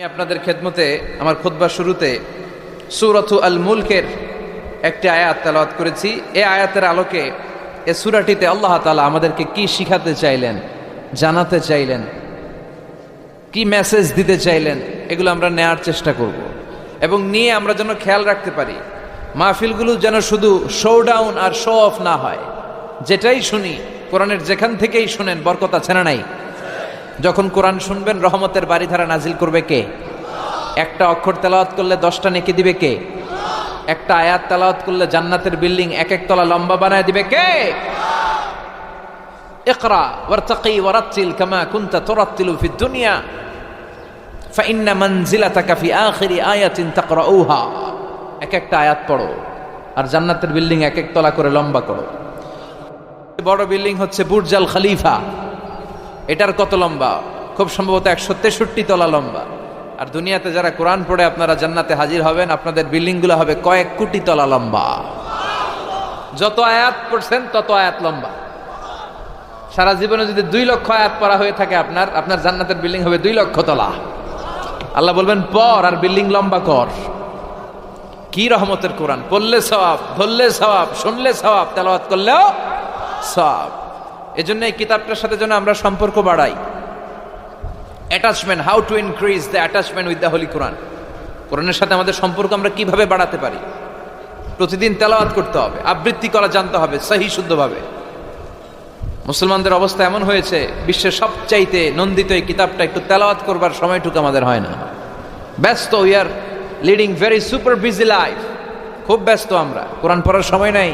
আমি আপনাদের খেদমতে আমার খুতবা শুরুতে সুরথু আল মুলকের একটি আয়াত তেলাওয়াত করেছি। এই আয়াতের আলোকে এ সুরাটিতে আল্লাহ তাআলা আমাদেরকে কি শিখাতে চাইলেন, জানাতে চাইলেন, কি মেসেজ দিতে চাইলেন, এগুলো আমরা নেয়ার চেষ্টা করব। এবং নিয়ে আমরা যেন খেয়াল রাখতে পারি, মাহফিলগুলো যেন শুধু শো ডাউন আর শো অফ না হয়। যেটাই শুনি, কোরআনের যেখান থেকেই শুনেন, বরকত আছে না নাই? যখন কোরআন শুনবেন রহমতের বাড়িধারা নাজিল করবে কে একটা অক্ষর তেলাওয়াত করলে দশটা নেকি দিবে কে একটা আয়াত তেলাওয়াত করলে জান্নাতের বিল্ডিং এক এক তলা লম্বা বানায় দিবে কে اقرا وارتقي ورتل كما كنت ترتل في الدنيا فإن منزلتك في آخر آية تقرؤوها এক একটা আয়াত পড়ো আর জান্নাতের বিল্ডিং এক এক তলা করে লম্বা করো বড় বিল্ডিং হচ্ছে বুর্জাল খলিফা এটার কত লম্বা? খুব সম্ভবত একশো তেষট্টি তলা লম্বা। আর দুনিয়াতে যারা কোরআন পড়ে, আপনারা জান্নাতে হাজির হবেন। আপনাদের বিল্ডিংগুলো হবে কয়েক কোটি তলা লম্বা। যত আয়াত পড়ছেন, তত আয়াত লম্বা। সারা জীবনে যদি দুই লক্ষ আয়াত পড়া হয়ে থাকে আপনার আপনার জান্নাতের বিল্ডিং হবে দুই লক্ষ তলা। আল্লাহ বলবেন, পর আর বিল্ডিং লম্বা কর। কি রহমতের কোরআন? পড়লে সওয়াব, ধরলে সওয়াব, শুনলে সওয়াব, তেলাওয়াত করলেও সওয়াব। এজন্য এই কিতাবটার সাথে যেন আমরা সম্পর্ক বাড়াই। Attachment how to increase the attachment with the holy Quran কোরআনের সাথে আমাদের সম্পর্ক আমরা কীভাবে বাড়াতে পারি? প্রতিদিন তেলাওয়াত করতে হবে, আবৃত্তি করা জানতে হবে, সহি শুদ্ধভাবে। মুসলমানদের অবস্থা এমন হয়েছে, বিশ্বের সবচাইতে নন্দিত এই কিতাবটা একটু তেলাওয়াত করবার সময়টুকু আমাদের হয় না। ব্যস্ত we are leading very super busy life খুব ব্যস্ত আমরা, কোরআন পড়ার সময় নাই।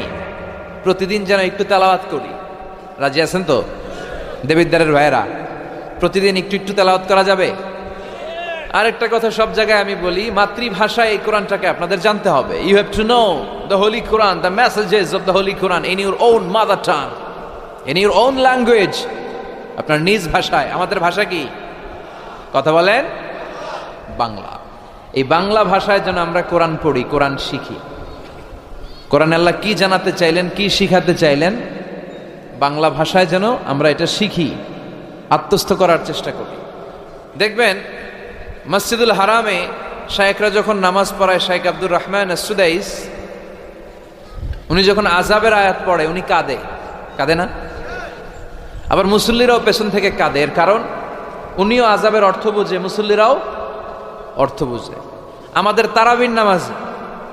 প্রতিদিন যেন একটু তেলাওয়াত করি। রাজি আছেন তো? দেবিদ্দারের ভাইয়েরা, প্রতিদিন একটু একটু তেলাওয়াত করা যাবে? আরেকটা কথা সব জায়গায় আমি বলি, মাতৃভাষায় এই কোরআনটাকে আপনাদের জানতে হবে। You have to know the holy Quran the messages of the holy Quran in your own mother tongue in your own language আপনার নিজ ভাষায়। আমাদের ভাষা কি? কথা বলেন? বাংলা। এই বাংলা ভাষায় যেন আমরা কোরআন পড়ি, কোরআন শিখি। কোরআন আল্লাহ কি জানাতে চাইলেন, কি শিখাতে চাইলেন? বাংলা ভাষায় যেন আমরা এটা শিখি, আত্মস্থ করার চেষ্টা করি। দেখবেন, মসজিদুল হারামে শায়েকরা যখন নামাজ পড়ায় শাইখ আব্দুর রহমান সুদাইস উনি যখন আজাবের আয়াত পড়ে, উনি কাঁদে। কাঁদে না? আবার মুসল্লিরাও পেছন থেকে কাঁদে। এর কারণ, উনিও আজাবের অর্থ বুঝে, মুসল্লিরাও অর্থ বুঝে। আমাদের তারাবিন নামাজ,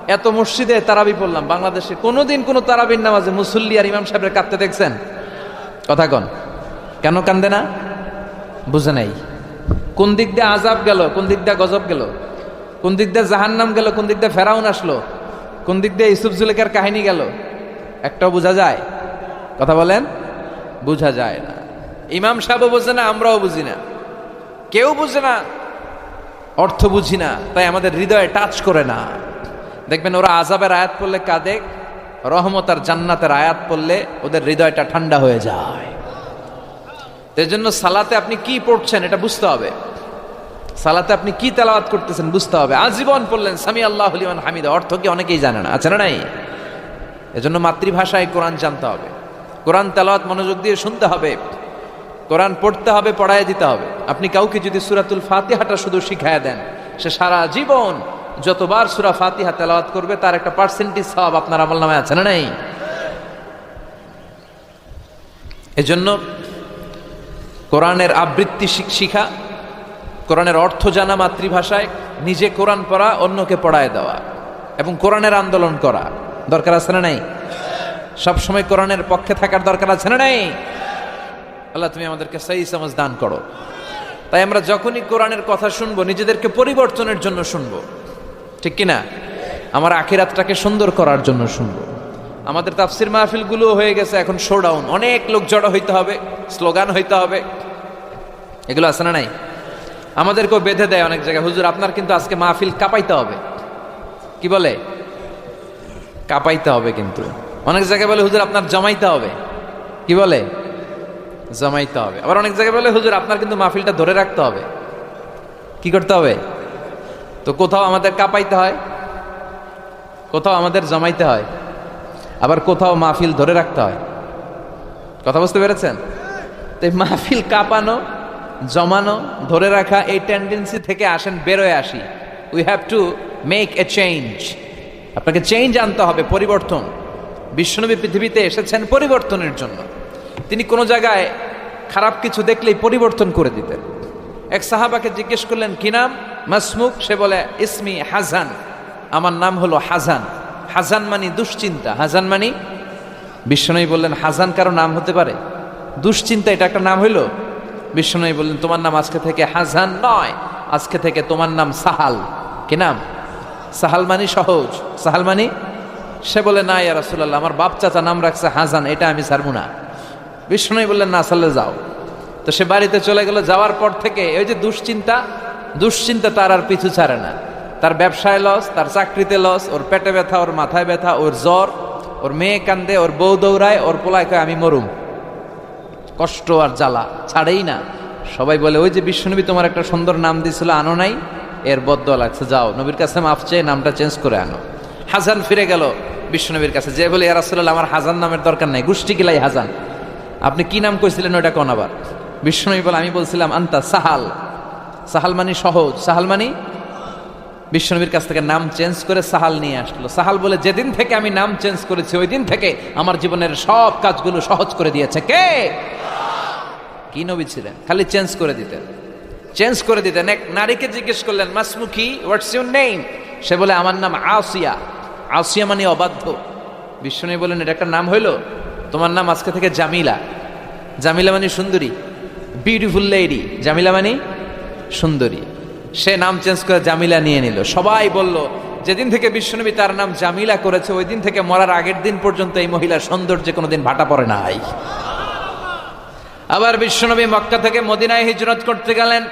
এত মসজিদে তারাবি পড়লাম, বাংলাদেশে কোনোদিন কোনো তারাবিন নামাজে মুসল্লি আর ইমাম সাহেবের কাঁদতে দেখছেন? কথা কন। কেন কান্দে না? বুঝে নাই। কোন দিক দিয়ে আজাব গেল, কোন দিক দিয়ে গজব গেল? কোন দিক দিয়ে জাহান্নাম গেল, কোন দিক দিয়ে ফেরাউন আসলো? কোন দিক দিয়ে ইসুফ জুলেখার কাহিনী গেল? একটাও বোঝা যায়? কথা বলেন? বোঝা যায় না। ইমাম সাহেবও বোঝে না, আমরাও বুঝি না। কেউ বুঝে না, অর্থ বুঝি না, তাই আমাদের হৃদয়ে টাচ করে না। দেখবেন ওরা আজাবের আয়াত পড়লে কাঁদে। রহমত আর জান্নাতের আয়াত পড়লে ওদের হৃদয়টা ঠান্ডা হয়ে যায়। এর জন্য সালাতে আপনি কি পড়ছেন এটা বুঝতে হবে। সালাতে আপনি কি তেলাওয়াত করতেছেন বুঝতে হবে। আজীবন পড়লেন সামি আল্লাহ হলিমান হামিদা, অর্থ কি অনেকেই জানে না, আছে না নাই? এজন্য মাতৃভাষায় কোরআন জানতে হবে। কোরআন তেলাওয়াত মনোযোগ দিয়ে শুনতে হবে। কোরআন পড়তে হবে, পড়ায় দিতে হবে। আপনি কাউকে যদি সুরাতুল ফাতিহাটা শুধু শিখায় দেন, সে সারা জীবন যতবার সুরা ফাতিহা তেলাওয়াত করবে, তার একটা পার্সেন্টেজ সব আপনার আমল নামে আছে না নাই? এজন্য কোরআনের আবৃত্তি শিখ- কোরআনের অর্থ জানা মাতৃভাষায় নিজে কোরআন পড়া, অন্যকে পড়ায় দেওয়া এবং কোরআনের আন্দোলন করা। দরকার আছে না নাই? সবসময় কোরআনের পক্ষে থাকার দরকার আছে না নাই? আল্লাহ, তুমি আমাদেরকে সেই সমাজ দান করো। তাই আমরা যখনই কোরআনের কথা শুনব, নিজেদেরকে পরিবর্তনের জন্য শুনব। ঠিক কিনা? আমার আখিরাতটাকে সুন্দর করার জন্য শুনব। আমাদের তাফসির মাহফিলগুলো হয়ে গেছে এখন শোডাউন অনেক লোক জড়ো হইতে হবে, স্লোগান হইতে হবে। এগুলো আছে না নাই? আমাদেরকেও বেঁধে দেয় অনেক জায়গায়। হুজুর, আপনার কিন্তু আজকে মাহফিল কাঁপাইতে হবে। কি বলে? কাঁপাইতে হবে কিন্তু। অনেক জায়গায় বলে, হুজুর, আপনার জমাইতে হবে। কি বলে? জমাইতে হবে। আবার অনেক জায়গায় বলে, হুজুর, আপনার কিন্তু মাহফিলটা ধরে রাখতে হবে। কি করতে হবে? তো কোথাও আমাদের কাঁপাইতে হয়, কোথাও আমাদের জমাইতে হয়, আবার কোথাও মাহফিল ধরে রাখতে হয়। কথা বুঝতে পেরেছেন? তো মাহফিল কাঁপানো, জমানো, ধরে রাখা এই টেন্ডেন্সি থেকে আসেন, বেরোয় আসি। We have to make a change আপনাকে চেঞ্জ আনতে হবে, পরিবর্তন। বিশ্বনবী পৃথিবীতে এসেছেন পরিবর্তনের জন্য। তিনি কোনো জায়গায় খারাপ কিছু দেখলেই পরিবর্তন করে দিতেন। এক সাহাবাকে জিজ্ঞেস করলেন, কি নাম? মাসমুক। সে বলে, ইসমি হাজান। আমার নাম হলো হাজান। হাজান মানি দুশ্চিন্তা। হাজান মানি? বিশ্বনবী বললেন, হাজান কারও নাম হতে পারে? দুশ্চিন্তা, এটা একটা নাম হইল? বিশ্বনবী বললেন, তোমার নাম আজকে থেকে হাজান নয়, আজকে থেকে তোমার নাম সাহাল। কি নাম? সাহাল মানি সহজ। সাহাল মানি? সে বলে, না ইয়া রাসুল্লাহ আমার বাপ চাচা নাম রাখছে হাজান, এটা আমি ছাড়বো না। বিষ্ণুই বললেন, না আসলে যাও। তো সে বাড়িতে চলে গেল, যাওয়ার পর থেকে ওই যে দুশ্চিন্তা দুশ্চিন্তা তার আর পিছু ছাড়ে না। তার ব্যবসায় লস তার চাকরিতে লস ওর পেটে ব্যথা, ওর মাথায় ব্যথা, ওর জ্বর, ওর মেয়ে কান্দে, ওর বউ দৌড়ায়, ওর পোলায় কয়, আমি মরুম। কষ্ট আর জ্বালা ছাড়েই না। সবাই বলে, ওই যে বিশ্বনবী তোমার একটা সুন্দর নাম দিয়েছিল, আনো নাই? এর বদ্ধ লাগছে, যাও, নবীর কাছে মাফ চেয়ে নামটা চেঞ্জ করে আনো। হাজান ফিরে গেল বিশ্বনবীর কাছে, যে বলে ইয়ারাসুল্লাহ আমার হাজান নামের দরকার নাই, গোষ্ঠী কিলাই হাজান। আপনি কি নাম কইছিলেন ওটা কোন আবার? বিশ্বনবী বলে, আমি বলছিলাম, আন্তা সাহাল। সাহাল মানি সহজ। সাহাল মানি বিশ্বনবীর কাছ থেকে নাম চেঞ্জ করে সাহাল নিয়ে আসলো। সাহাল বলে, যেদিন থেকে আমি নাম চেঞ্জ করেছি, ওই দিন থেকে আমার জীবনের সব কাজগুলো সহজ করে দিয়েছে কে? কি নবী ছিলেন? খালি চেঞ্জ করে দিতেন। চেঞ্জ করে দিতেন। এক নারীকে জিজ্ঞেস করলেন মাসমুখী হোয়াটস ইউর নেম সে বলে, আমার নাম আসিয়া। আসিয়া মানে অবাধ্য। বিশ্বনবী বলেন এটা একটা নাম হইল? তোমার নাম আজকে থেকে জামিলা। জামিলা মানে সুন্দরী। বিউটিফুল লেডি জামিলা মানে সুন্দরী। সে নাম চেঞ্জ করে জামিলা নিয়ে নিল। সবাই বলল, যেদিন থেকে বিশ্বনবী তার নাম জামিলা করেছে, ওই দিন থেকে মরার আগের দিন পর্যন্ত এই মহিলার সৌন্দর্যে কোনোদিন ভাটা পড়ে নাই। আবার বিশ্বনবী মক্কা থেকে মদিনায় হিজরত করতে গেলেন।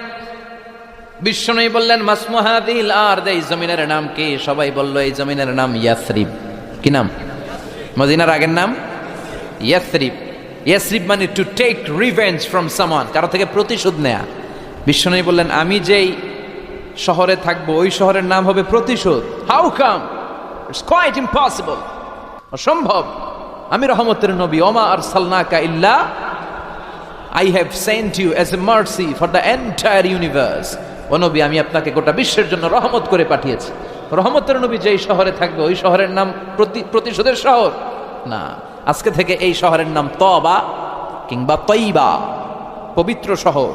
বিশ্বনবী বললেন মাসমুহাদিল আর এই জমিনের নাম কি? সবাই বলল, এই জমিনের নাম ইয়াসরিব। কি নাম? মদিনার আগের নাম? ইয়াসরিব। ইয়াসরিব মানে টু টেক রিভেঞ্জ ফ্রম সামান কারও থেকে প্রতিশোধ নেয়া। বিশ্বনবী বললেন, আমি যেই শহরে থাকব, ওই শহরের নাম হবে প্রতিশোধ। How come it's quite impossible অসম্ভব। আমি রহমতের নবী, ওমা আর সালনাকা ইল্লা I have sent you as a mercy for the entire universe ও নবী, আমি আপনাকে গোটা বিশ্বের জন্য রহমত করে পাঠিয়েছি। রহমতের নবী যেই শহরে থাকবে, ওই শহরের নাম প্রতি, প্রতিশোধের শহর? না। আজকে থেকে এই শহরের নাম তবা কিংবা তৈবা, পবিত্র শহর।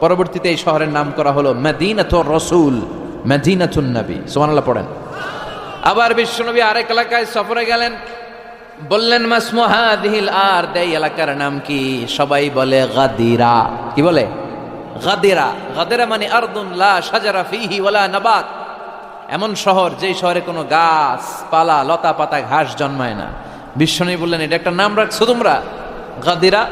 পরবর্তীতে এই শহরের নাম করা হলো মেদিনাত রসুল, মেদিনাতুন নবী। সোমানাল্লাহ পড়েন। আবার বিশ্বনবী আরেক এলাকায় সফরে গেলেন। বললেন মাসমুহাদিহিল আর দেই এলাকার নাম কি? সবাই বলে, গাদিরা কি বলে? গাদিরা গাদিরা মানে আরদুন, লা সাজারা ফিহি ওয়ালা নাবাত। এমন শহর যেই শহরে কোনো গাছ, পালা, লতা পাতা, ঘাস জন্মায় না। বিশ্বনবী বললেন, এটা একটা নাম রাখছো তোমরা? গাদিরা,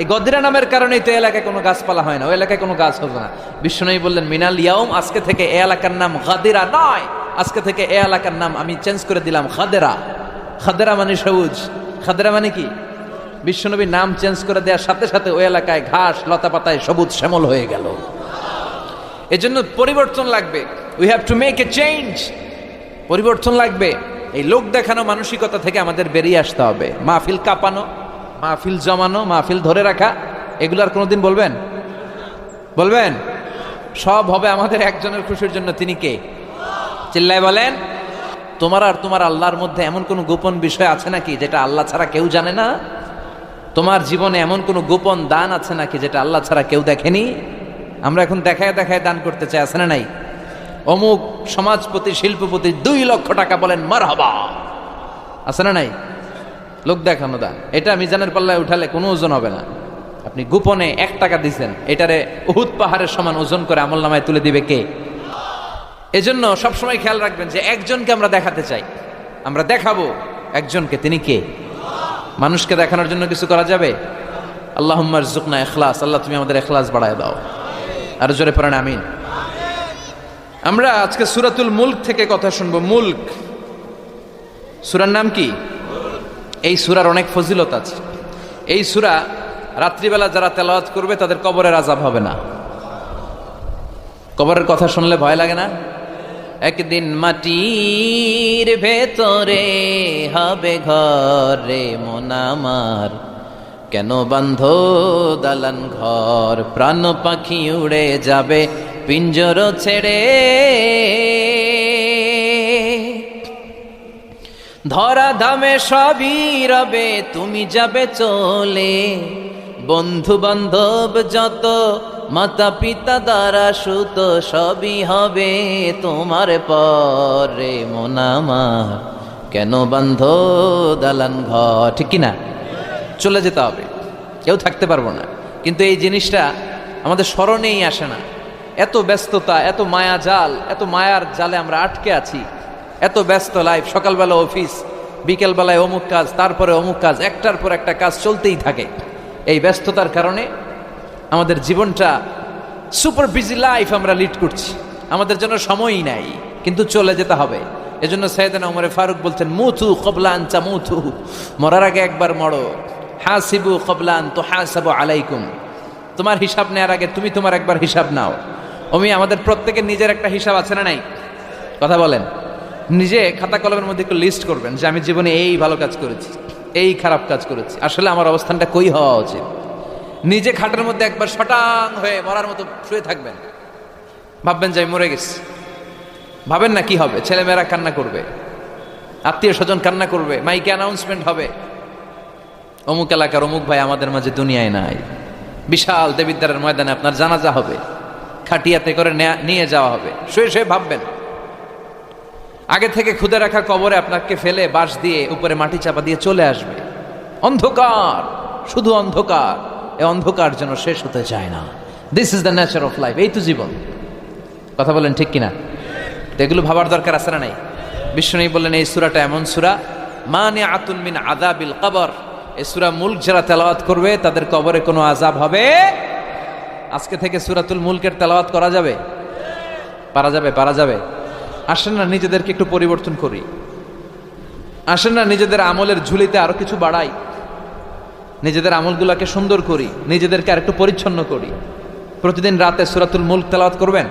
এই গদিরা নামের কারণেই তো এলাকায় কোনো গাছপালা হয় না, ওই এলাকায় কোনো গাছ হবে না। বিশ্বনবী বললেন, মিনাল ইয়াউম, আজকে থেকে এ এলাকার নাম গাদিরা নয়। আজকে থেকে এ এলাকার নাম আমি চেঞ্জ করে দিলাম খাদেরা খাদেরা মানে সবুজ। খাদেরা মানে কি? বিশ্বনবী নাম চেঞ্জ করে দেওয়ার সাথে সাথে ওই এলাকায় ঘাস লতা পাতায় সবুজ শ্যামল হয়ে গেল। এজন্য পরিবর্তন লাগবে। We have to make a change পরিবর্তন লাগবে। এই লোক দেখানো মানসিকতা থেকে আমাদের বেরিয়ে আসতে হবে। মাহফিল কাঁপানো, মাহফিল জমানো, মাহফিল ধরে রাখা, এগুলো আর কোনোদিন বলবেন? বলবেন? সব হবে আমাদের একজনের খুশির জন্য। তিনি কে? চিল্লায় বলেন, তোমার আর তোমার আল্লাহর মধ্যে এমন কোনো গোপন বিষয় আছে নাকি যেটা আল্লাহ ছাড়া কেউ জানে না? তোমার জীবনে এমন কোনো গোপন দান আছে নাকি যেটা আল্লাহ ছাড়া কেউ দেখেনি? আমরা এখন দেখায় দেখায় দান করতে চাই, আছে না নাই? অমুক সমাজপতি, শিল্পপতি দুই লক্ষ টাকা বলেন, মারহাবা। আছে না নাই? লোক দেখানো দা এটা মিজানের পাল্লায় উঠালে কোনো ওজন হবে না। আপনি গোপনে এক টাকা দিছেন, এটারে উহুদ পাহাড়ের সমান ওজন করে আমল নামায় তুলে দিবে কে? এজন্য সবসময় খেয়াল রাখবেন যে একজনকে আমরা দেখাতে চাই। আমরা দেখাবো একজনকে, তিনি কে? মানুষকে দেখানোর জন্য কিছু করা যাবে? আল্লাহ জুকনা এখলাস আল্লাহ তুমি আমাদের এখলাস বাড়ায় দাও। আর জোরে পড়েন, আমিন। আমরা আজকে সুরাতুল মুল্ক থেকে কথা শুনব। মুল্ক। সুরার নাম কি? এই সুরার অনেক ফজিলত আছে। এই সুরা রাত্রিবেলা যারা তেলাওয়াত করবে, তাদের কবরের আজাব হবে না। কবরের কথা শুনলে ভয় লাগে না? একদিন মাটির ভেতরে হবে ঘরে মোনামার কেন বান্ধ দালান ঘর? প্রাণ পাখি উড়ে যাবে। পিঞ্জর ছেড়ে ধরা ধামে সবই রবে, তুমি যাবে চলে। বন্ধু বান্ধব যত, মাতা পিতা দ্বারা সুত, সবই হবে তোমার পরে। মোনামার কেন বান্ধ দালান ঘর? ঠিক কিনা? চলে যেতে হবে। কেউ থাকতে পারব না। কিন্তু এই জিনিসটা আমাদের স্মরণেই আসে না। এত ব্যস্ততা, এত মায়া জাল, এত মায়ার জালে আমরা আটকে আছি। এত ব্যস্ত লাইফ সকালবেলা অফিস বিকেলবেলায় অমুক কাজ, তারপরে অমুক কাজ, একটার পর একটা কাজ চলতেই থাকে। এই ব্যস্ততার কারণে আমাদের জীবনটা সুপার বিজি লাইফ আমরা লিড করছি। আমাদের জন্য সময়ই নাই, কিন্তু চলে যেতে হবে। এজন্য সৈয়দানা উমরে ফারুক বলছেন মুথু কবলান চা মুথু মরার আগে একবার মরো। হাসিবু কবলান তো হাসাবু আলাইকুম। তোমার হিসাব নেওয়ার আগে তুমি তোমার একবার হিসাব নাও। অমি, আমাদের প্রত্যেকের নিজের একটা হিসাব আছে না নাই? কথা বলেন। নিজে খাতা কলমের মধ্যে একটু লিস্ট করবেন যে, আমি জীবনে এই ভালো কাজ করেছি, এই খারাপ কাজ করেছি। আসলে আমার অবস্থানটা কই হওয়া উচিত? নিজে খাটের মধ্যে একবার শটাং হয়ে মরার মতো শুয়ে থাকবেন। ভাববেন যে, আমি মরে গেছি। ভাবেন না কি হবে? ছেলেমেয়েরা কান্না করবে। আত্মীয় স্বজন কান্না করবে। মাইকে অ্যানাউন্সমেন্ট হবে। অমুক এলাকার অমুক ভাই আমাদের মাঝে দুনিয়ায় নাই। বিশাল দেবিদ্বারের ময়দানে আপনার জানাজা হবে। খাটিয়াতে করে নিয়ে যাওয়া হবে। শুয়ে শুয়ে ভাববেন। আগে থেকে খুদে রাখা কবরে আপনাকে ফেলে বাঁশ দিয়ে উপরে মাটি চাপা দিয়ে চলে আসবে। অন্ধকার! শুধু অন্ধকার। এই অন্ধকার যেন শেষ হতে চায় না। This is the nature of life এই তো জীবন। কথা বলেন ঠিক কিনা? তো এগুলো ভাবার দরকার আছে না নাই? বিষ্ণু বললেন, এই সুরাটা এমন সুরা মানে আতুন মিন আদাবিল কবর। এই সুরা মুল্ক যারা তেলাওয়াত করবে, তাদের কবরে কোনো আজাব হবে আজকে থেকে সুরাতুল মুলকের তেলাওয়াত করা যাবে? পারা যাবে পারা যাবে। আসেন না, নিজেদেরকে একটু পরিবর্তন করি। আসেন না, নিজেদের আমলের ঝুলিতে আরও কিছু বাড়াই। নিজেদের আমলগুলোকে সুন্দর করি, নিজেদেরকে আর একটু পরিচ্ছন্ন করি। প্রতিদিন রাতে সুরাতুল মুল্ক তেলাওয়াত করবেন?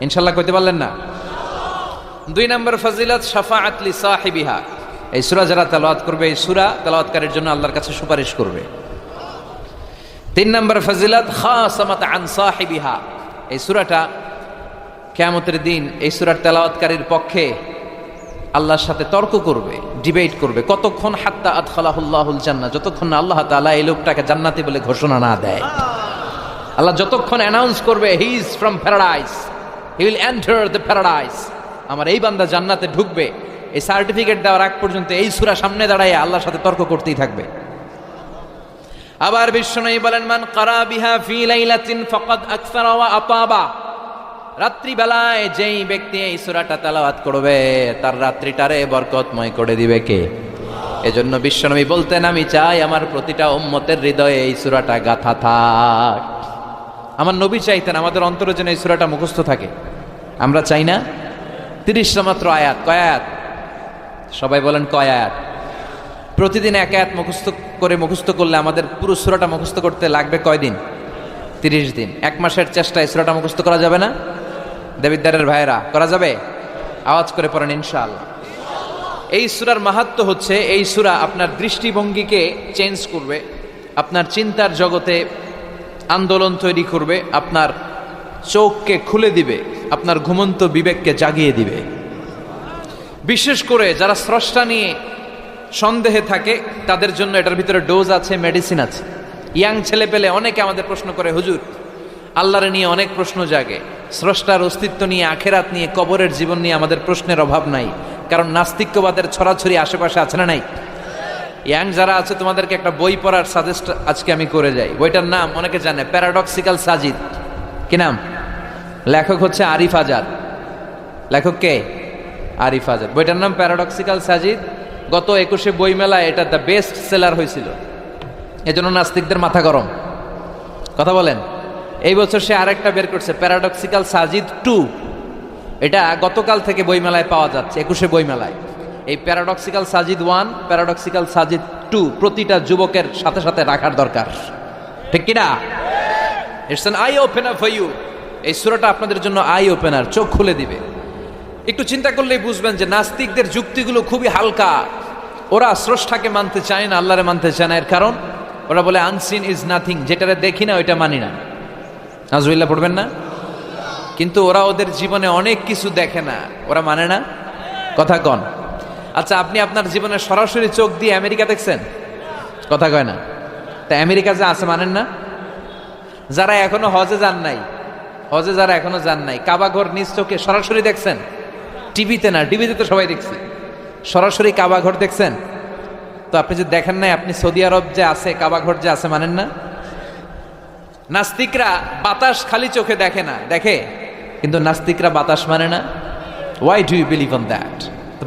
ইনশাল্লাহ কইতে পারলেন না? দুই নম্বর ফজিলত, শাফাআত লি সাহিবিহা। এই সুরা যারা তেলাওয়াত করবে, এই সুরা তেলাওয়াতকারীর জন্য আল্লাহর কাছে সুপারিশ করবে। তিন নম্বর ফজিলত, খাসামাত আন সাহিবিহা। এই সুরাটা কিয়ামতের দিন, এই সূরার তেলাওয়াতকারীর পক্ষে আল্লাহর সাথে তর্ক করবে ডিবেট করবে। কতক্ষণ হাত্তা আদখালাহুল্লাহুল জান্না যতক্ষণ না আল্লাহ তাআলা এই লোকটাকে জান্নাতি বলে ঘোষণা না দেয়। আল্লাহ যতক্ষণ অ্যানাউন্স করবে he is from paradise he will enter the paradise আমার এই বান্দা জান্নাতে ঢুকবে, এই সার্টিফিকেট দেওয়ার আগ পর্যন্ত এই সুরা সামনে দাঁড়ায় আল্লাহর সাথে তর্ক করতেই থাকবে। আবার বিশ্বনয়ী বলেন, মান কারা বিহা ফি লাইলাতিন ফাকাদ আকসারা ওয়া আতাবা। রাত্রিবেলায় যেই ব্যক্তি এই সূরাটা তেলাওয়াত করবে, তার রাত্রিটারে বরকতময় করে দিবে কে? এজন্য বিশ্বনবী বলতেন, আমি চাই আমার প্রতিটা উম্মতের হৃদয়ে এই সূরাটা গাথা থাক। আমার নবী চাইতেন, আমাদের অন্তরে যেন এই সূরাটা মুখস্থ থাকে। আমরা চাই না? তিরিশটা মাত্র আয়াত, কয় আয়াত? সবাই বলেন কয়াত প্রতিদিন এক আয়াত মুখস্থ করে মুখস্থ করলে আমাদের পুরো সুরাটা মুখস্থ করতে লাগবে কয়দিন? তিরিশ দিন। এক মাসের চেষ্টায় সুরাটা মুখস্থ করা যাবে না? দেবিদ্দারের ভাইয়েরা, করা যাবে? আওয়াজ করে পড়েন ইনশাআল্লাহ। এই সুরার মাহাত্ম হচ্ছে, এই সুরা আপনার দৃষ্টিভঙ্গিকে চেঞ্জ করবে, আপনার চিন্তার জগতে আন্দোলন তৈরি করবে, আপনার চোখকে খুলে দিবে, আপনার ঘুমন্ত বিবেককে জাগিয়ে দিবে। বিশেষ করে যারা স্রষ্টা নিয়ে সন্দেহে থাকে, তাদের জন্য এটার ভিতরে ডোজ আছে, মেডিসিন আছে। ইয়াং ছেলে পেলে অনেকে আমাদের প্রশ্ন করে, হুজুর, আল্লাহরে নিয়ে অনেক প্রশ্ন জাগে। স্রষ্টার অস্তিত্ব নিয়ে, আখেরাত নিয়ে, কবরের জীবন নিয়ে আমাদের প্রশ্নের অভাব নাই। কারণ নাস্তিক্যবাদের ছড়াছড়ি আশেপাশে আছে না নাই? ইয়াং যারা আছে, তোমাদেরকে একটা বই পড়ার সাজেস্ট আজকে আমি করে যাই। বইটার নাম, অনেকে জানে প্যারাডক্সিক্যাল সাজিদ কি নাম? লেখক হচ্ছে আরিফ আজাদ। লেখক কে? আরিফ আজাদ। বইটার নাম প্যারাডক্সিক্যাল সাজিদ গত একুশে বইমেলায় এটা দ্য বেস্ট সেলার হয়েছিল। এজন্য নাস্তিকদের মাথা গরম। কথা বলেন। এই বছর সে আরেকটা বের করছে প্যারাডক্সিক্যাল সাজিদ টু এটা গতকাল থেকে বইমেলায় পাওয়া যাচ্ছে, একুশে বইমেলায়। এই paradoxical Sajid one paradoxical Sajid two প্রতিটা যুবকের সাথে সাথে রাখার দরকার। ঠিক কিনা? It's an eye opener for you এই সুরাটা আপনাদের জন্য আই ওপেনার চোখ খুলে দিবে। একটু চিন্তা করলেই বুঝবেন যে নাস্তিকদের যুক্তিগুলো খুবই হালকা। ওরা স্রষ্টাকে মানতে চায় না, আল্লাহরে মানতে চায় না। এর কারণ, ওরা বলে আনসিন ইজ নাথিং যেটারে দেখি না ওইটা মানি না। নাজুবিল্লাহ, পড়বেন না? কিন্তু ওরা ওদের জীবনে অনেক কিছু দেখে না, ওরা মানে না? কথা কন। আচ্ছা আপনি আপনার জীবনে সরাসরি চোখ দিয়ে আমেরিকা দেখছেন? কথা কয় না। তা আমেরিকা যে আছে মানেন না? যারা এখনও হজে যান নাই, হজে যারা এখনও যান নাই কাবাঘর নিজ চোখে সরাসরি দেখছেন? টিভিতে না, টিভিতে তো সবাই দেখছি। সরাসরি কাবাঘর দেখছেন? তো আপনি যে দেখেন নাই, আপনি সৌদি আরব যে আছে কাবাঘর যে আছে মানেন না? নাস্তিকরা বাতাস খালি চোখে দেখে না। দেখে? কিন্তু নাস্তিকরা বাতাস মানে না? Why do you believe on that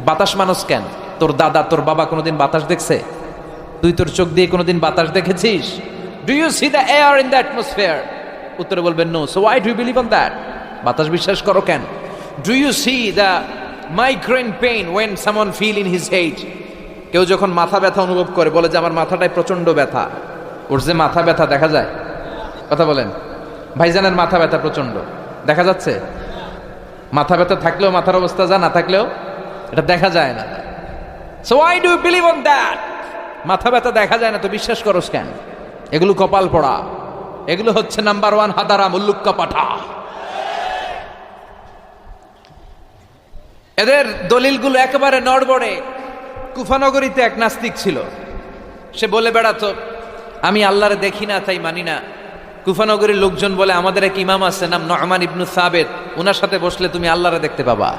বাতাস মানুষ কেন? তোর দাদা, তোর বাবা কোনোদিন বাতাস দেখছে? তুই তোর চোখ দিয়ে কোনোদিন বাতাস দেখেছিস? Do you see the air in the atmosphere উত্তরে বলবেন no so why do you believe on that বাতাস বিশ্বাস করো কেন? Do you see the migraine pain when someone feel in his head কেউ যখন মাথা ব্যথা অনুভব করে, বলে যে আমার মাথাটায় প্রচণ্ড ব্যথা। ওর যে মাথা ব্যথা, দেখা যায়? কথা বলেন। ভাইজানের মাথা ব্যথা প্রচণ্ড দেখা যাচ্ছে? মাথা ব্যথা থাকলেও মাথার অবস্থা যা, না থাকলেও এটা দেখা যায় না। So I do believe on that মাথা ব্যথা দেখা যায় না, তো বিশ্বাস করো কেন? এগুলো কপাল পড়া। এগুলো হচ্ছে নাম্বার ওয়ান হাদারা মুল্লুক্কা পাঠা। এদের দলিলগুলো একেবারে নড়বড়ে। কুফানগরীতে এক নাস্তিক ছিল। সে বলে বেড়াতো আমি আল্লাহরে দেখি না, তাই মানি না। কুফানগরীর লোকজন বলে, আমাদের এক ইমাম আছে, নাম নহমান ইবনু সাবেদ ওনার সাথে বসলে তুমি আল্লাহরে দেখতে পাবা।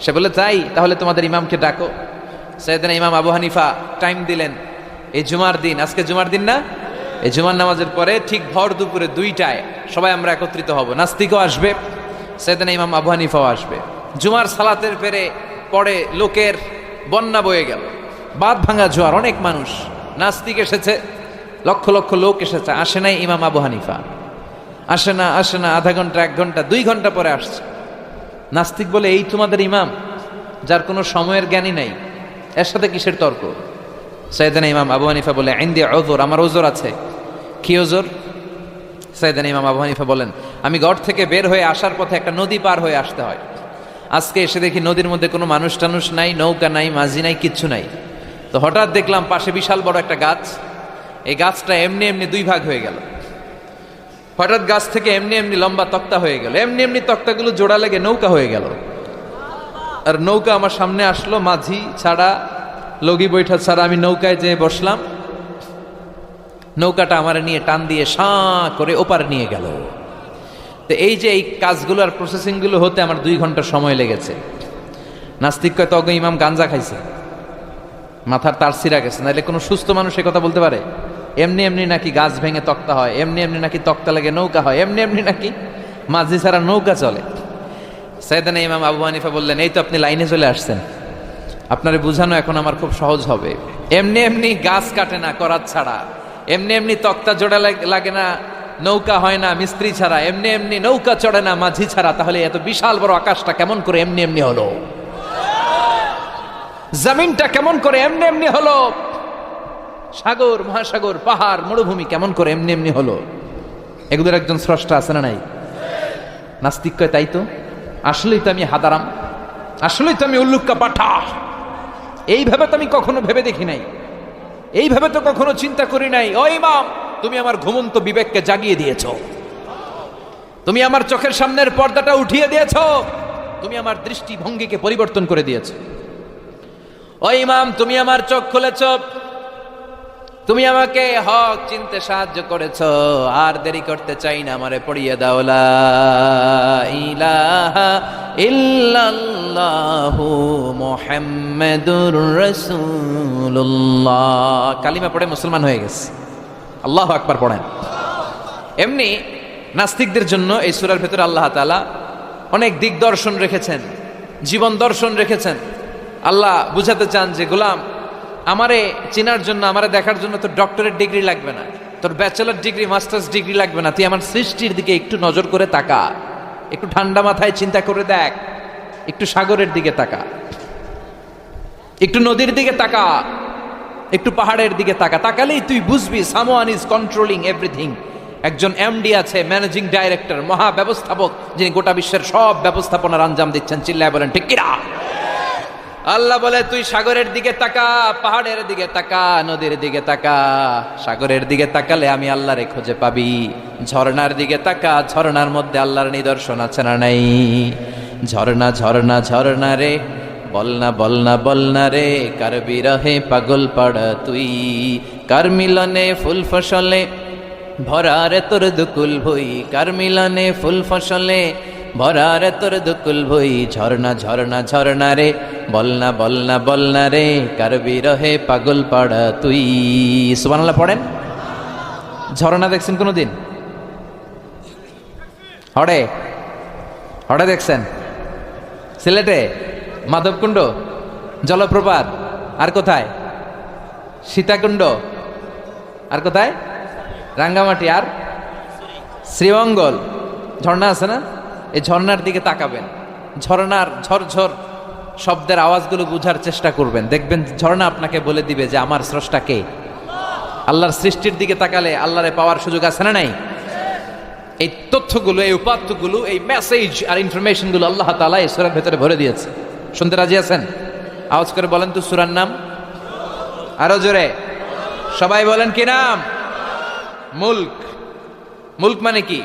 সে বলে, তাই? তাহলে তোমাদের ইমামকে ডাকো। সৈয়দিন ইমাম আবু হানিফা টাইম দিলেন। এই জুমার দিন। আজকে জুমার দিন না? এই জুমার নামাজের পরে ঠিক ভর দুপুরে দুইটায় সবাই আমরা একত্রিত হব। নাস্তিকও আসবে, সৈয়দিন ইমাম আবু হানিফাও আসবে। জুমার সালাতের পেরে পড়ে লোকের বন্যা বয়ে গেল। বাদ ভাঙা জোয়ার, অনেক মানুষ, নাস্তিক এসেছে, লক্ষ লক্ষ লোক এসেছে, আসে নাই ইমাম আবু হানিফা। আসে না আসে না, আধা ঘণ্টা, এক ঘণ্টা, দুই ঘণ্টা পরে আসছে। নাস্তিক বলে, এই তোমাদের ইমাম, যার কোনো সময়ের জ্ঞানই নাই, এর সাথে কিসের তর্ক? সৈয়দান ইমাম আবু হানিফা বলে আইন দিয়ে ওজোর আমার ওজোর আছে। কি ওজোর সৈয়দান ইমাম আবু হানিফা বলেন, আমি গড় থেকে বের হয়ে আসার পথে একটা নদী পার হয়ে আসতে হয়। আজকে এসে দেখি নদীর মধ্যে কোনো মানুষ টানুষ নাই, নৌকা নাই, মাঝি নাই, কিচ্ছু নাই। তো হঠাৎ দেখলাম পাশে বিশাল বড় একটা গাছ। এই গাছটা এমনি এমনি দুই ভাগ হয়ে গেল। হঠাৎ গাছ থেকে এমনি এমনি লম্বা তক্তা হয়ে গেল। এমনি এমনি তক্তাগুলো জোড়া লেগে নৌকা হয়ে গেল। আর নৌকা আমার সামনে আসলো, মাঝি ছাড়া, লগি বৈঠা ছাড়া আমি নৌকায় যেয়ে বসলাম। নৌকাটা আমার নিয়ে টান দিয়ে সাঁ করে ওপার নিয়ে গেল। তো এই যে এই কাজগুলো আর প্রসেসিংগুলো হতে আমার দুই ঘণ্টা সময় লেগেছে। নাস্তিক কয়, তগ ইমাম গাঞ্জা খাইছে। মাথার তার সিরা গেছে। নাহলে কোনো সুস্থ মানুষ এ কথা বলতে পারে? এমনি এমনি নাকি গাছ ভেঙে তক্তা হয়, এমনি এমনি নাকি তক্তা লাগে নৌকা হয়, এমনি এমনি নাকি মাঝি ছাড়া নৌকা চলে। সাইদানা ইমাম আবু হানিফা বললেন, এই তো আপনি লাইনে চলে আসছেন। আপনারে বুঝানো এখন আমার খুব সহজ হবে। এমনি এমনি গাছ কাটে না করার ছাড়া। এমনি এমনি তক্তা জোড়া লাগ- লাগে না। নৌকা হয় না, মিস্ত্রি ছাড়া, এমনি এমনি নৌকা চড়ে না, মাঝি ছাড়া। তাহলে এত বিশাল বড় আকাশটা কেমন করে এমনি এমনি হলো? জমিনটা কেমন করে এমনি এমনি হলো? সাগর, মহাসাগর, পাহাড়, মরুভূমি কেমন করে এমনি এমনি হলো? এগুলোর একজন স্রষ্টা আছে না নাই? নাস্তিক কয়, তাই তো? আসলেই তো আমি হাদারাম। আসলেই তো আমি উল্লুক্কা পাঠা। এইভাবে তো আমি কখনো ভেবে দেখি নাই। এইভাবে তো কখনো চিন্তা করি নাই। ও ইমাম তুমি আমার ঘুমন্ত বিবেককে জাগিয়ে দিয়েছ। তুমি আমার চোখের সামনের পর্দাটা উঠিয়ে দিয়েছ। তুমি আমার দৃষ্টিভঙ্গিকে পরিবর্তন করে দিয়েছ। ও ইমাম, তুমি আমার চোখ খুলেছ। তুমি আমাকে হক চিনতে সাহায্য করেছ। আর দেরি করতে চাই না, আমারে পড়িয়ে দাও। মুহাম্মাদুর রাসূলুল্লাহ। কালিমা পড়ে মুসলমান হয়ে গেছে। আল্লাহু আকবার পড়েন। এমনি নাস্তিকদের জন্য এই সুরার ভেতরে আল্লাহ তাআলা অনেক দিক দর্শন রেখেছেন, জীবন দর্শন রেখেছেন। আল্লাহ বুঝাতে চান যে, গোলাম, আমারে চেনার জন্য, আমারে দেখার জন্য তোর ডক্টরের ডিগ্রি লাগবে না, তোর ব্যাচেলর ডিগ্রি মাস্টার্স ডিগ্রি লাগবে না। তুই আমার সৃষ্টির দিকে একটু নজর করে তাকা। একটু ঠান্ডা মাথায় চিন্তা করে দেখ। একটু সাগরের দিকে তাকা। একটু নদীর দিকে তাকা। একটু পাহাড়ের দিকে তাকা। তাকালেই তুই বুঝবি সামওয়ান ইজ কন্ট্রোলিং এভরিথিং একজন এমডি আছে ম্যানেজিং ডাইরেক্টর মহা ব্যবস্থাপক যিনি গোটা বিশ্বের সব ব্যবস্থাপনার আঞ্জাম দিচ্ছেন। চিল্লায় বলেন, ঠিক কিরা আল্লাহ বলে, তুই সাগরের দিকে তাকা, পাহাড়ের দিকে তাকা, নদীর দিকে তাকা। সাগরের দিকে তাকালে আমি আল্লাহরে খুঁজে পাবি। ঝর্ণার দিকে তাকা, ঝর্ণার মধ্যে আল্লাহর নিদর্শন আছে না নাই? ঝর্ণা ঝর্ণা ঝর্ণা রে। বলনা বলনা বলনা রে, কার বিরহে পাগল পাড়া তুই? কার মিলনে ফুল ফসলে ভরারে তোর দুকুল ভই? কার মিলনে ফুল ফসলে ভরারে তোর দুকুল ভই? ঝর্ণা ঝর্ণা ঝর্ণা রে, বলনা বলনা বলনা রে, কার বিরহে পাগল পাড়া তুই? সুবহানাল্লাহ পড়েন। ঝর্ণা দেখছেন কোনোদিন? হড়ে হড়ে দেখছেন? সিলেটে? মাধবকুণ্ড, জলপ্রপাত, আর কোথায়? সীতাকুণ্ড, আর কোথায়? রাঙ্গামাটি, আর শ্রীমঙ্গল। ঝর্ণা আছে না? এই ঝর্ণার দিকে তাকাবেন। ঝর্ণার ঝরঝর শব্দের আওয়াজগুলো বোঝার চেষ্টা করবেন। দেখবেন ঝর্ণা আপনাকে বলে দিবে যে, আমার স্রষ্টা কে? আল্লাহর সৃষ্টির দিকে তাকালে আল্লাহরে পাওয়ার সুযোগ আছে না নাই? এই তথ্যগুলো, এই উপাত্তগুলো, এই মেসেজ আর ইনফরমেশনগুলো আল্লাহ তালা এই সুরার ভেতরে ভরে দিয়েছে। শুনতে রাজি আছেন? আওয়াজ করে বলেন তো সুরার নাম। আরও জোরে। সবাই বলেন কি নাম? মুল্ক। মুল্ক মানে কি?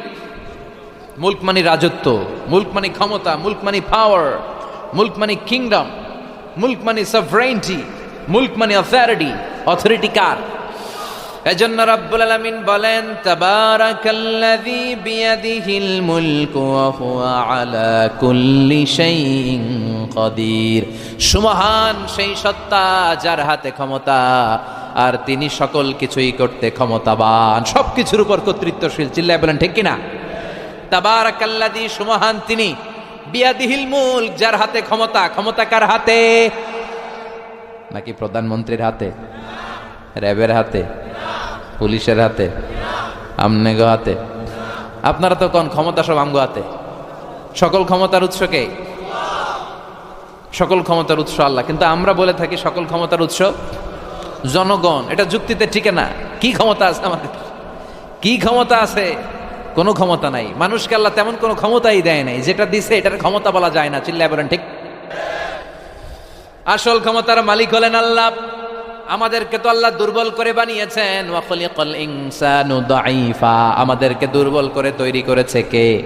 মুল্ক মানে রাজত্ব। মুল্ক মানে ক্ষমতা। মুল্ক মানে পাওয়ার মুল্ক মানে কিংডম মুল্ক মানে সভরেন্টি মুল্ক মানে অথরিটি অথরিটি কার? এজন্য রব্বুল আলামিন বলেন সুমহান সেই সত্তা যার হাতে ক্ষমতা, আর তিনি সকল কিছুই করতে ক্ষমতাবান সব কিছুর উপর কর্তৃত্বশীল। চিল্লায় বলেন, ঠিক কিনা? তাবারাকাল্লাযী সুমহান তিনি, বিয়াদিহিল মুলক যার হাতে ক্ষমতা। ক্ষমতা কার হাতে? নাকি প্রধানমন্ত্রীর হাতে? র্যাবের হাতে। পুলিশের হাতে, আমনেগো হাতে। আপনারা তো কোন ক্ষমতা সব আমগো হাতে? সকল ক্ষমতার উৎস কে? সকল ক্ষমতার উৎস আল্লাহ। কিন্তু আমরা বলে থাকি সকল ক্ষমতার উৎস জনগণ। এটা যুক্তিতে ঠিক না। কি ক্ষমতা আছে আমাদের? কি ক্ষমতা আছে? কোনো ক্ষমতা নাই। মানুষকে আল্লাহ তেমন কোনো ক্ষমতাই দেয় নাই। যেটা দিছে এটার ক্ষমতা বলা যায় না। চিল্লায় বলেন ঠিক? আসল ক্ষমতার মালিক হলেন আল্লাহ। আমাদেরকে তো আল্লাহ দুর্বল করে বানিয়েছেন। ইনসানু আমাদেরকে দুর্বল করে তৈরি করেছে কে?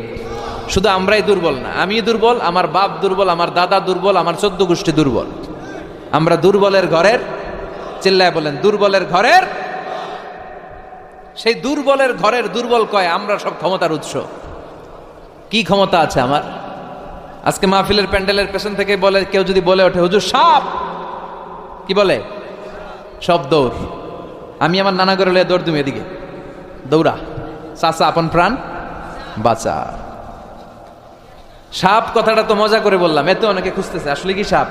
শুধু আমরাই দুর্বল না আমি দুর্বল, আমার বাপ দুর্বল, আমার দাদা দুর্বল, আমার চোদ্দ গোষ্ঠী দুর্বল। আমরা দুর্বলের ঘরের চিল্লায় বলেন, দুর্বলের ঘরের সেই দুর্বলের ঘরের দুর্বল কয়? আমরা সব ক্ষমতার উৎস। কি ক্ষমতা আছে আমার? আজকে মাহফিলের প্যান্ডেলের পেছন থেকে বলে, কেউ যদি বলে ওঠে, হুজুর সাপ। কি বলে? সব দৌড়। আমি আমার নানা লয়ে দৌড় তুমি এদিকে। দৌড়া। চাচা, আপন প্রাণ। বাঁচা। সাপ কথাটা তো মজা করে বললাম এতে অনেকে খুঁজতেছে, আসলে কি সাপ?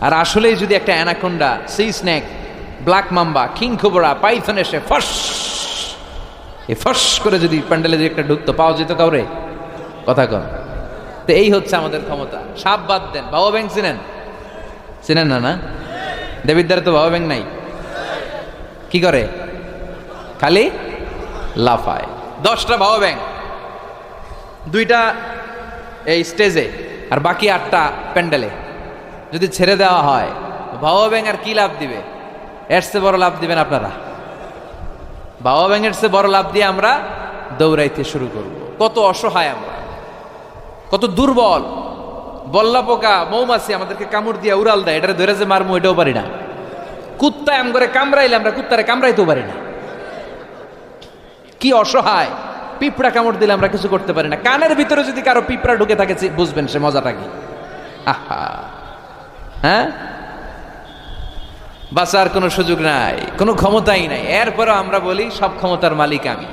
আর আসলেই যদি একটা anaconda, sea snake black mamba, king cobra python এসে ফস, এ ফস করে যদি প্যান্ডেলে যদি একটা ঢুকতো, পাওয়া যেত কাউরে? কথা কম। তো এই হচ্ছে আমাদের ক্ষমতা। সাপ বাদ দেন। বাবা ব্যাংক চিনেন? চিনেন না না? দেবিদ্দার তো বাবা ব্যাংক নাই। কি করে? খালি লাফায়। দশটা বাবা ব্যাংক দুইটা এই স্টেজে আর বাকি আটটা প্যান্ডেলে। যদি ছেড়ে দেওয়া হয় বাবা ব্যাংক আর কি লাভ দিবে? এর চেয়ে বড় লাভ দিবেন আপনারা। বাবা ব্যাংকের চেয়ে বড় লাভ দিয়ে আমরা দৌড়াইতে শুরু করব। কত অসহায় আমরা। কত দুর্বল। বল্লা পোকা, মৌমাছি আমাদেরকে কামড় দিয়ে উড়াল দেয় এটা ধরে যে মারমু, এটাও পারি না। কুত্তা এম করে কামড়াইলে আমরা কুত্তারে কামড়াইতেও পারি না। কি অসহায়, পিঁপড়া কামড় দিলে আমরা কিছু করতে পারি না। কানের ভিতরে যদি কারও পিঁপড়া ঢুকে থাকে বুঝবেন সে মজাটা কি। আহা। হ্যাঁ? বাঁচার কোনো সুযোগ নাই, কোনো ক্ষমতাই নাই। এরপরও আমরা বলি, সব ক্ষমতার মালিক আমি।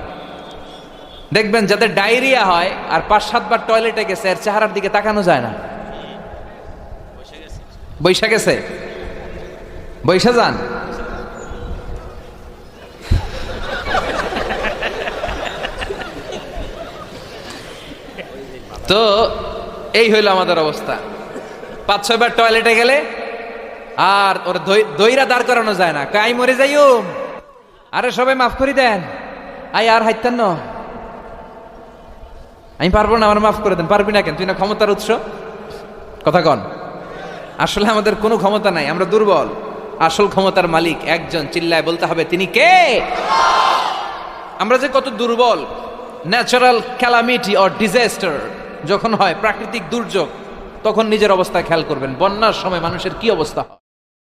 দেখবেন যাদের ডায়রিয়া হয়, আর পাঁচ সাতবার টয়লেটে গেছে, এর চেহারার দিকে তাকানো যায় না। বৈশা গেছে? বৈশা যান। তো, এই হইল আমাদের অবস্থা। পাঁচ ছয়বার টয়লেটে গেলে আর ওর দই- দইরা দাঁড় করানো যায় না। কাই মরে যাইও আরে সবাই মাফ করে দেন। আই আর হাইতেন আমি পারব না, আমার মাফ করে দেন। পারবি না কেন? তুই না ক্ষমতার উৎস? কথা কন। আসলে আমাদের কোনো ক্ষমতা নাই, আমরা দুর্বল। আসল ক্ষমতার মালিক একজন, চিল্লায় বলতে হবে, তিনি কে? আমরা যে কত দুর্বল ন্যাচারাল ক্যালামিটি অর ডিজাস্টার যখন হয়, প্রাকৃতিক দুর্যোগ, তখন নিজের অবস্থা খেয়াল করবেন। বন্যার সময় মানুষের কি অবস্থা হয়?